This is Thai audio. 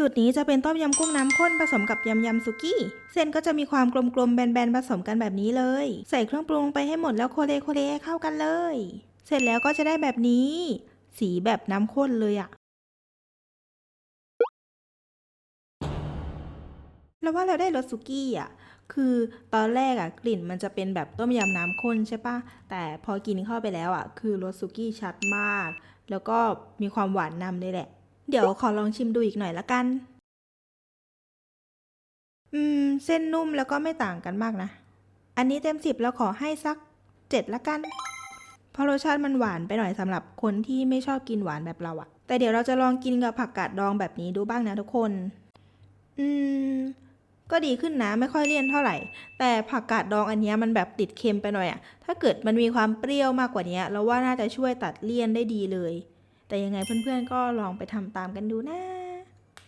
สูตรนี้จะเป็นต้มยำกุ้งน้ำข้นผสมกับยำยำสุกี้ เส้นก็จะมีความกลมๆแบนๆผสมกันแบบนี้เลย ใส่เครื่องปรุงไปให้หมดแล้วโคเลโคเลเข้ากันเลย เสร็จแล้วก็จะได้แบบนี้ สีแบบน้ำข้นเลยอะแล้วว่าเราได้รสสุกี้อะ คือตอนแรกอะกลิ่นมันจะเป็นแบบต้มยำน้ำข้นใช่ปะแต่พอกินเข้าไปแล้วอะ คือรสสุกี้ชัดมาก แล้วก็มีความหวานนำเลยแหละ เดี๋ยวขอลองชิมดูอีกหน่อยละกัน อืม เส้นนุ่มแล้วก็ไม่ต่างกันมากนะ อันนี้เต็มสิบแล้วขอให้สักเจ็ดละกัน เพราะรสชาติมันหวานไปหน่อยสำหรับคนที่ไม่ชอบกินหวานแบบเราอะแต่เดี๋ยวเราจะลองกินกับผักกาดดองแบบนี้ดูบ้างนะทุกคน อืม ก็ดีขึ้นนะไม่ค่อยเลี่ยนเท่าไหร่ แต่ผักกาดดองอันนี้มันแบบติดเค็มไปหน่อยอะถ้าเกิดมันมีความเปรี้ยวมากกว่านี้เราว่าน่าจะช่วยตัดเลี่ยนได้ดีเลย แต่ยังไงเพื่อนๆก็ลองไปทำตามกันดูนะ